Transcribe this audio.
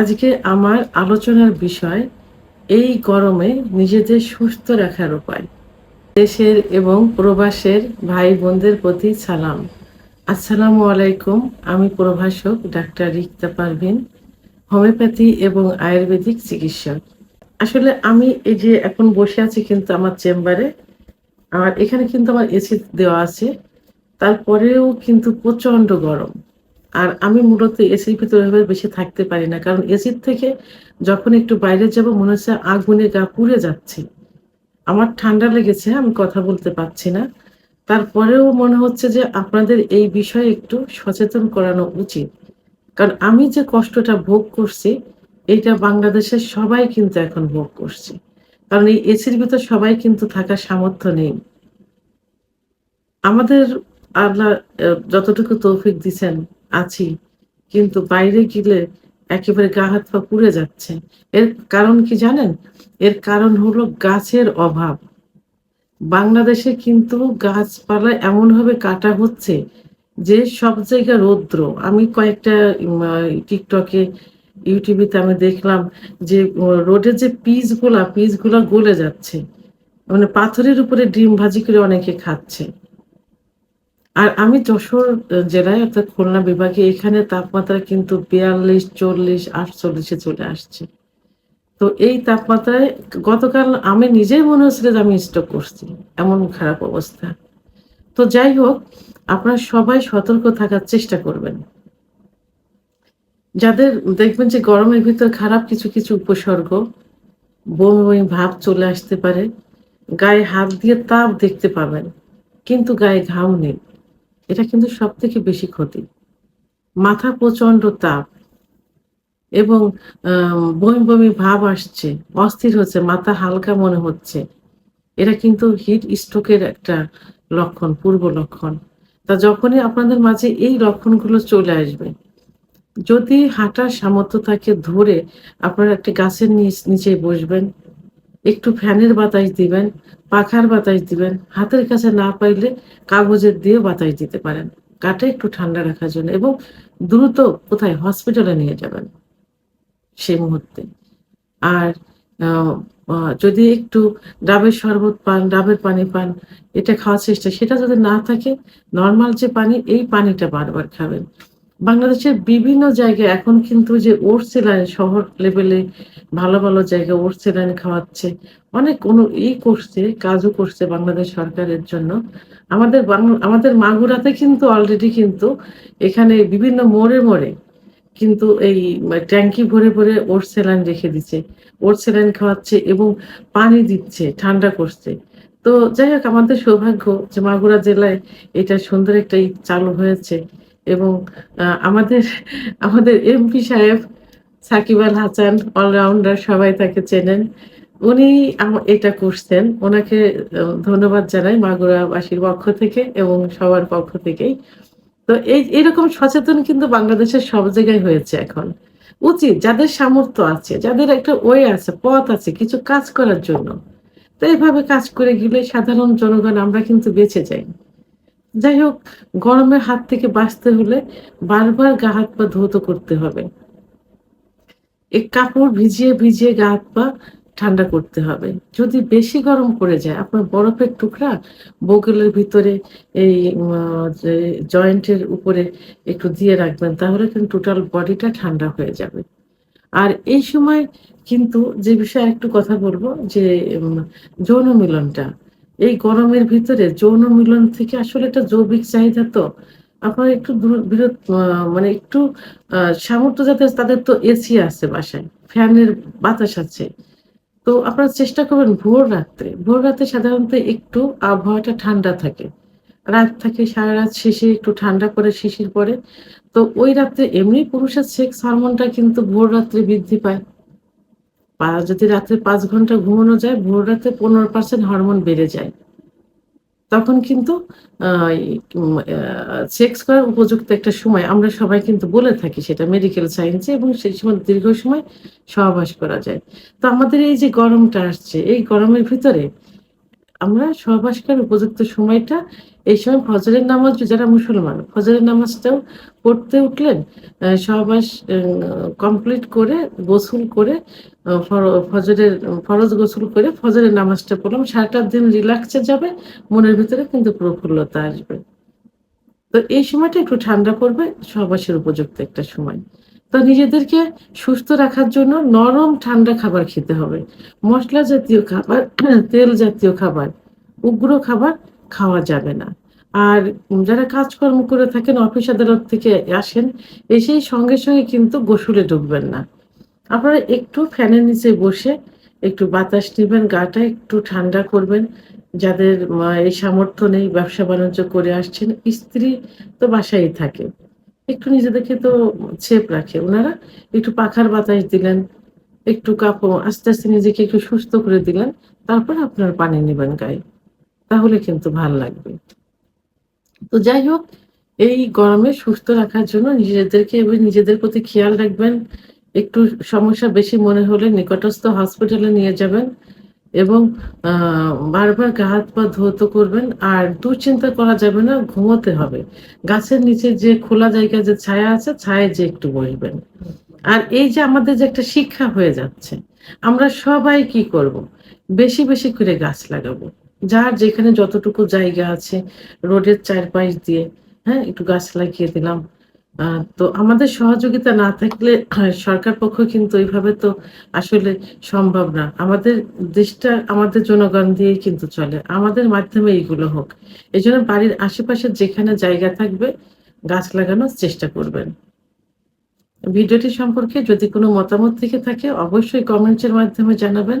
আজকে আমার আলোচনার বিষয়, এই গরমে নিজেদের সুস্থ রাখার উপায়। দেশের এবং প্রবাসের ভাই বোনদের প্রতি সালাম। আসসালামু আলাইকুম, আমি প্রভাষক ডাক্তার রিক্তা পারভিন, হোমিওপ্যাথি এবং আয়ুর্বেদিক চিকিৎসক। আসলে আমি এই যে এখন বসে আছি কিন্তু আমার চেম্বারে, আর এখানে কিন্তু আমার এসি দেওয়া আছে, তারপরেও কিন্তু প্রচণ্ড গরম। আর আমি মূলত এসির ভিতরে বেশি থাকতে পারি না। কারণ এসির থেকে যখন একটু বাইরে যাব, মনে হচ্ছে আগুনে গা পুড়ে যাচ্ছে। আমার ঠান্ডা লেগেছে, আমি কথা বলতে পারছি না। তারপরেও মনে হচ্ছে যে আপনাদের এই বিষয়ে একটু সচেতন করানো উচিত। কারণ আমি যে কষ্টটা ভোগ করছি এইটা বাংলাদেশের সবাই কিন্তু এখন ভোগ করছে। কারণ এই এসির ভিতর সবাই কিন্তু থাকার সামর্থ্য নেই। আমাদের আল্লাহ যতটুকু তৌফিক দিছেন আছি, কিন্তু বাইরে গেলে একেবারে গা হাত পা পুড়ে যাচ্ছে। এর কারণ কি জানেন? এর কারণ হলো গাছের অভাব। বাংলাদেশে কিন্তু গাছপালা এমনভাবে কাটা হচ্ছে যে সব জায়গা রৌদ্র। আমি কয়েকটা টিকটকে ইউটিউবে আমি দেখলাম যে রোডের যে পিসগুলা পিসগুলা গলে যাচ্ছে। মানে পাথরের উপরে ডিম ভাজি করে অনেকে খাচ্ছে। আর আমি যশোর জেলায় অর্থাৎ খুলনা বিভাগে এখানে তাপমাত্রা কিন্তু বিয়াল্লিশ, চল্লিশ, আটচল্লিশে চলে আসছে। তো এই তাপমাত্রায় গতকাল আমি নিজেই মনে হচ্ছিল যে আমি স্টক করছি, এমন খারাপ অবস্থা। তো যাই হোক, আপনারা সবাই সতর্ক থাকার চেষ্টা করবেন। যাদের দেখবেন যে গরমের ভিতর খারাপ কিছু কিছু উপসর্গ, বমি বমি ভাব চলে আসতে পারে, গায়ে হাত দিয়ে তাপ দেখতে পাবেন, কিন্তু গায়ে ঘাম নেই। এটা কিন্তু সব থেকে বেশি ক্ষতি। মাথা প্রচণ্ড তাপ এবং বমি বমি ভাব আসছে, অস্থির হচ্ছে, মাথা হালকা মনে হচ্ছে। এটা কিন্তু হিট স্ট্রোকের একটা লক্ষণ, পূর্ব লক্ষণ। তা যখনই আপনাদের মাঝে এই লক্ষণগুলো চলে আসবে, যদি হাঁটার সামর্থ্য থাকে ধরে আপনারা একটা গাছের নিচে বসবেন একটু ফ্যানের বাতাস দিবেন, পাখার বাতাস দিবেন, হাতের কাছে না পাইলে কাগজের দিয়ে বাতাস দিতে পারেন। গাটা একটু ঠান্ডা রাখার জন্য এবং দ্রুত কোথায় হসপিটালে নিয়ে যাবেন সেই মুহূর্তে। আর যদি একটু ডাবের শরবত পান, ডাবের পানি পান, এটা খাওয়ার চেষ্টা, সেটা যদি না থাকে, নর্মাল যে পানি, এই পানিটা বারবার খাবেন। বাংলাদেশের বিভিন্ন জায়গায় এখন কিন্তু যে ওট সেলাইন, শহর লেভেলে ভালো ভালো জায়গায় ওট সেলাইন খাওয়াচ্ছে, অনেক কোনো ই করছে, কাজও করছে বাংলাদেশ সরকারের জন্য। আমাদের আমাদের মাগুরাতে কিন্তু অলরেডি কিন্তু এখানে বিভিন্ন মোড়ে মোড়ে কিন্তু এই ট্যাঙ্কি ভরে ভরে ওট স্যালাইন রেখে দিচ্ছে। ওট স্যালাইন খাওয়াচ্ছে এবং পানি দিচ্ছে, ঠান্ডা করছে। তো যাই হোক, আমাদের সৌভাগ্য যে মাগুরা জেলায় এটা সুন্দর একটা চালু হয়েছে। এবং আমাদের আমাদের এমপি সাহেব সাকিব আল হাসান অলরাউন্ডার সবাই তাকে চেনেন। উনি এটা করছেন। ওনাকে ধন্যবাদ জানাই মাগুরাবাসীর পক্ষ থেকে এবং সবার পক্ষ থেকেই। তো এই, এরকম সচেতন কিন্তু বাংলাদেশের সব জায়গায় হয়েছে এখন। উচিত যাদের সামর্থ্য আছে, যাদের একটা ওয়ে আছে, পথ আছে, কিছু কাজ করার জন্য। তো এইভাবে কাজ করে গেলে সাধারণ জনগণ আমরা কিন্তু বেঁচে যাই। যাই হোক গরমের হাত থেকে বাঁচতে হলে বারবার গা হাত পা ধৌত করতে হবে। এই কাপড় ভিজিয়ে ভিজিয়ে গা হাত পা ঠান্ডা করতে হবে। যদি বেশি গরম পড়ে যায়, আপনার বরফের টুকরা বগলের ভিতরে এই জয়েন্টের উপরে একটু দিয়ে রাখবেন, তাহলে কিন্তু টোটাল বডিটা ঠান্ডা হয়ে যাবে। আর এই সময় কিন্তু যে বিষয়ে একটু কথা বলব, যে যৌন মিলনটা। এই গরমের ভিতরে যৌন মিলন থেকে আসলে একটা জৈবিক চাহিদা তো। আপনার একটু বিরত মানে একটু সামর্থ্য যাতে তাদের তো এসি আছে বাসায়, ফ্যানের বাতাস আছে। তো আপনারা চেষ্টা করবেন ভোর রাত্রে, ভোর রাতে সাধারণত একটু আবহাওয়াটা ঠান্ডা থাকে। রাত থাকে, সারা রাত শেষে একটু ঠান্ডা করে শিশির পরে তো ওই রাত্রে এমনি পুরুষের সেক্স হরমোনটা কিন্তু ভোর রাত্রে বৃদ্ধি পায়। যদি রাত্রে পাঁচ ঘণ্টা ঘুমানো যায়, ভোর রাতে পনেরো পার্সেন্ট হরমোন বেড়ে যায়। তখন কিন্তু সেক্স করার উপযুক্ত একটা সময় আমরা সবাই কিন্তু বলে থাকি, সেটা মেডিকেল সায়েন্সে এবং সেই সময়, দীর্ঘ সময় সহবাস করা যায়। তো আমাদের এই যে গরমটা আসছে, এই গরমের ভিতরে আমরা সহবাস করার উপযুক্ত সময়টা এই সময় ফজরের নামাজ যারা মুসলমান, ফজরের নামাজটাও পড়তে উঠলেন সহবাস কমপ্লিট করে, গোসল করে ফজরের, ফরজ গোসল করে ফজরের নামাজটা পড়লাম। সারাটা দিন রিল্যাক্সে যাবে, মনের ভিতরে কিন্তু প্রফুল্লতা আসবে। তো এই সময়টা একটু ঠান্ডা পড়বে সহবাসের উপযুক্ত একটা সময়। তো নিজেদেরকে সুস্থ রাখার জন্য নরম ঠান্ডা খাবার খেতে হবে। মশলা জাতীয় খাবার, তেল জাতীয় খাবার, উগ্র খাবার খাওয়া যাবে না। আর যারা কাজকর্ম করে থাকেন, অফিস আদালত থেকে আসেন, এসেই সঙ্গে সঙ্গে কিন্তু গোসলে ঢুকবেন না। আপনারা একটু ফ্যানের নিচে বসে একটু বাতাস নেবেন, গাটা একটু ঠান্ডা করবেন। যাদের এই সামর্থ্য নেই, ব্যবসা বাণিজ্য করে আসছেন, স্ত্রী তো বাসায় থাকে। একটু নিজেদেরকে তো ছেপ রাখে। ওনারা একটু পাখার বাতাস দিলেন, একটু কাপড় আস্তে আস্তে নিজেকে একটু সুস্থ করে দিলেন, তারপর আপনার পানি নেবেন গায়ে। তাহলে কিন্তু ভালো লাগবে। তো যাই হোক, এই গরমে সুস্থ রাখার জন্য নিজেদেরকে এবং নিজেদের প্রতি খেয়াল রাখবেন। একটু সমস্যা বেশি মনে হলে নিকটস্থ হসপিটালে নিয়ে যাবেন এবং বারবার গা হাত পা ধৌত করবেন। আর দুশ্চিন্তা করা যাবে না, ঘুমোতে হবে। গাছের নিচে যে খোলা জায়গায় যে ছায়া আছে, ছায়ায় যে একটু বসবেন। আর এই যে আমাদের যে একটা শিক্ষা হয়ে যাচ্ছে, আমরা সবাই কি করব? বেশি বেশি করে গাছ লাগাবো। যার যেখানে যতটুকু জায়গা আছে, রোডের চারপাশ দিয়ে হ্যাঁ একটু গাছ লাগিয়ে দিলাম। তো আমাদের সহযোগিতা না থাকলে সরকার পক্ষ কিন্তু এইভাবে তো আসলে সম্ভব না। আমাদের দেশটা আমাদের জনগণ দিয়েই কিন্তু চলে। আমাদের মাধ্যমে এইগুলো হোক। এই জন্য বাড়ির আশেপাশে যেখানে জায়গা থাকবে, গাছ লাগানোর চেষ্টা করবেন। ভিডিওটি সম্পর্কে যদি কোনো মতামত থেকে থাকে, অবশ্যই কমেন্টসের মাধ্যমে জানাবেন।